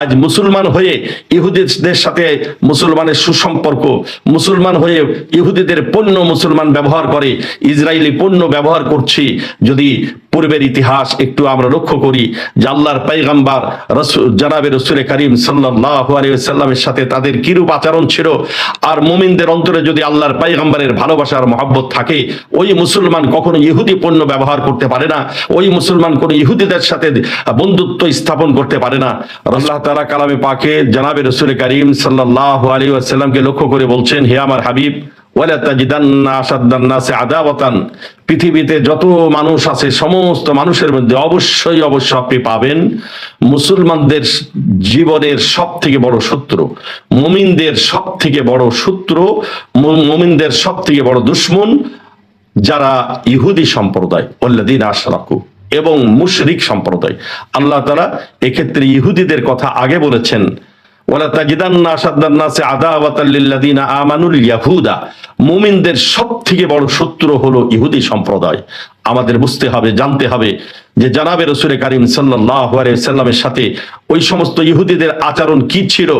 আজ মুসলমান হয়ে ইহুদিদের সাথে মুসলমানের সুসম্পর্ক, মুসলমান হয়ে ইহুদিদের পণ্য মুসলমান ব্যবহার করে, ইসরায়েলি পণ্য ব্যবহার করছি, যদি পূর্বের ইতিহাস একটু আমরা লক্ষ্য করি যে আল্লাহর পাইগাম্বার জানাবে রসুল করিম সাল্লাহ সাথে তাদের কিরূপ আচরণ ছিল। আর মুমিনদের অন্তরে যদি আল্লাহর পাইগাম্বারের ভালোবাসার মহব্বত থাকে, ওই মুসলমান কখনো ইহুদি পণ্য ব্যবহার করতে পারে না। ওই মুসলমান কোনো ইহুদিদের সাথে বন্ধুত্ব স্থাপন করতে পারে না। আল্লাহ তারা কালামে পাকে জানাবে রসুল করিম সাল্লাহ আলী আসাল্লামকে লক্ষ্য করে বলছেন, হে আমার হাবিব পৃথিবীতে যত মানুষ আছে, সমস্ত মানুষের মধ্যে অবশ্যই, অবশ্য আপনি পাবেন মুসলমানদের জীবনের সব থেকে বড় শত্রু, মুমিনদের সব থেকে বড় শত্রু মুমিনদের সব থেকে বড় দুশ্মন যারা ইহুদি সম্প্রদায় ওল্লাদিন আশরাকু, এবং মুশরিক সম্প্রদায়। আল্লাহ তারা এক্ষেত্রে ইহুদিদের কথা আগে বলেছেন ওয়ালা সব থেকে বড় শত্রু হলো ইহুদি সম্প্রদায়। আমাদের বুঝতে হবে, জানতে হবে যে জানাবে রসুরে কারিম সাল্লাহ আলাইহি সাল্লামের সাথে ওই সমস্ত ইহুদিদের আচরণ কি ছিল।